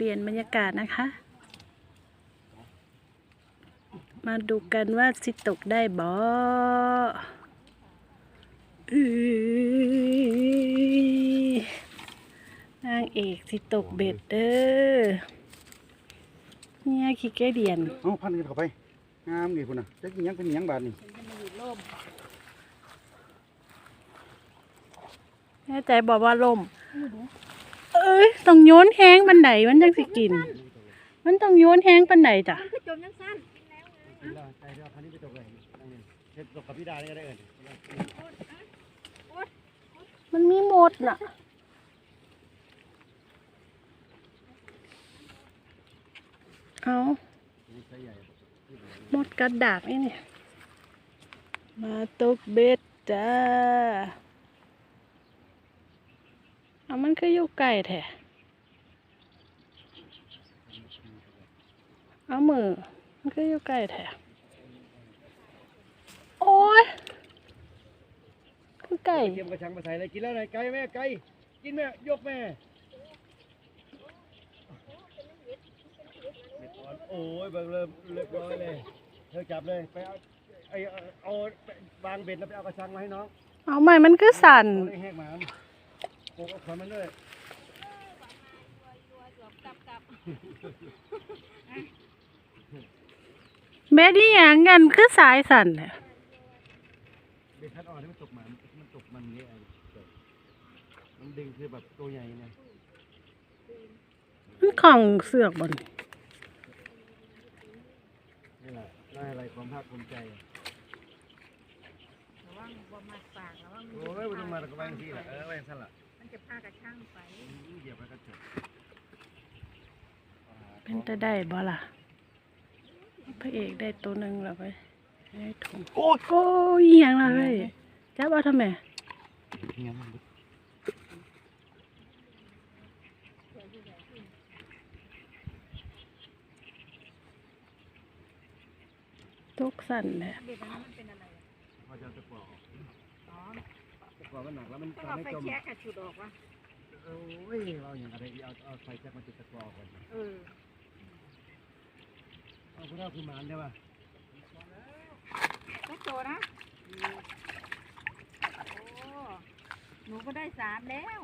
เปลี่ยนบรรยากาศนะคะ มาดูกันว่าสิตกได้บ่อื้อนางเอกสิตกเบ็ดเด้อเนี่ยขี้แก้เดียนเอาพันกันเข้าไปงามนี่พุ่นน่ะจักอิหยังเป็นอิหยังบาดนี่แน่ใจบอกว่าลมเอ้ยต้องโยนแห้งปันไดมันจังสิกิน มันต้องโยนแห้งปันไดจ้ะคือจมยังสั้นใจเด้อพันนี้ไปตกเลยเฮ็ดตกกับพี่ดานี่ก็ได้เอิ้นมันมีหมดน่ะเอาหมดกระดาษนี่เนี่ย มาตกเบ็ดจ้า เอามันก็อยู่ไกลแท้เอามือ มันก็อยู่ไกลแท้โอ้ยคือไก่เตรียมกระชังมาใส่เลยกินแล้วหน่อยไก่แม่ไก่กินแม่ยกแม่โอ้ยเบิ่งเริ่มเรียบร้อยเลยเธอจับเลยไปเอาไอเอาเอาวางเบ็ดแล้วไปเอากระชังมาให้น้องเอาใหม่มันคือสั่นเอาได้แหกหมา โอ้เอาขอนมันเลยแม่นี่อย่างเงินคือสายสั่นเนี่ยเบ็ดคัดอ่อนที่มันตกหมามันตกมันเงี้ยมันดึงคือแบบตัวใหญ่ไงมันของเสือกบนนี่แหละได้อะไรความภาคภูมิใจระวังบ่มาปากระวังโอ้ยมันต้องมาตะกแวงที่ละเออแวงสั่นละ มันจะพากระช่างไปเหยียบไปกระจกเป็นจะได้บ่ล่ะ พระเอกได้ตัวหนึ่งแล้วไปได้ถุงโอ้ยโอ้ยอหย่างละเฮ้ยจับเอาทำไมเงี้ยมันตกสั่นแหละ เบ็ดนั้นมันเป็นอะไรอะพอจะตะกวออ๋อตะกวอมันหนักแล้วมันต้องทำเอาให้ไฟจมแช็กอะฉุดออกวะโอ้ยเราอย่างอะไรดีเอาเอาไฟแจ็คมาจุดตะกวอก่อนเออเอาคุณเอาคือหมานใช่ป่ะก็โตนะโอ้หนูก็ได้สามแล้ว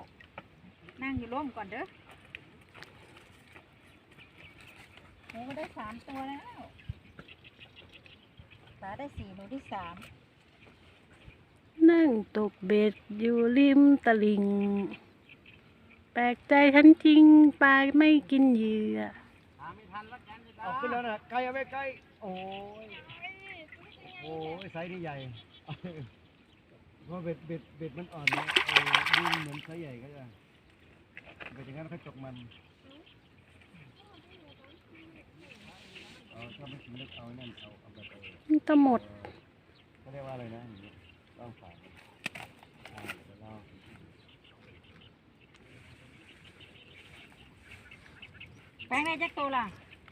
นั่งอยู่ร่มก่อนเด้อหนูก็ได้สามตัวแล้วสาได้สี่หนูได้สาม นั่งตกเบ็ดอยู่ริมตลิ่ง แปลกใจฉันจริงปลาไม่กินเหยื่อเอาขึ้นแล้วนะไกลเอาไว้ไกลโอ้ยโอ้ยไซส์นี่ใหญ่เพราะเบ็ดเบ็ดเบ็ดมันอ่อนนะเออดูเหมือนไซส์ใหญ่ก็ได้เบ็ดอย่างนั้นเขาจกมันเอาถ้าไม่ถึงเล็กเอาไอ้นั่นเอาเอาแบบเออมันจะหมดเขาเรียกว่าอะไรนะ อย่างนี้ต้องฝายอ่าเดี๋ยวเราแปลงได้จักโตล่ะ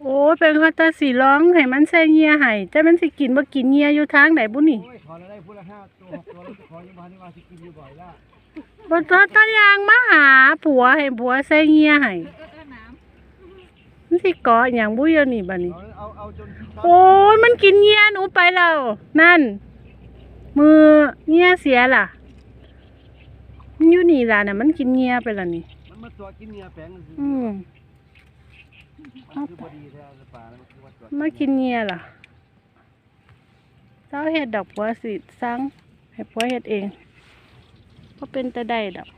โอ้ยเป็นเขาตาสีร้องให้มันใส่เหงียให้แต่มันสิกินบ่กินเหงียอยู่ทางไหนบุนี่โอ้ยขอแล้วได้พูดละห้าตัวหกตัวแล้วจะขอยังมาที่ว่าที่กินอยู่บ่อยละบ่ตาตายางมาหาผัวให้ผัวใส่เหงียให้เออเออเออน้มันสิเกาะอหย่างบุเดียวนี่บัดนี้ เอาเอาเอาจนที่โอ้ยมันกินเหงียหนูไปแล้วนั่น มือเหงียเสียล่ะ มันอยู่นี่ล่ะน่ะมันกินเหงียไปแล้วนี่ มันมาตัวกินเนื้อแฝงมันคืออืมมันคือพอดีแท้ในป่าแล้วมันคือว่าตัวมากินเหงียล่ะเจ้าเฮ็ดดอกบัวสิสั่งให้ผัวเฮ็ดเองบ่เป็นตะได้ดอก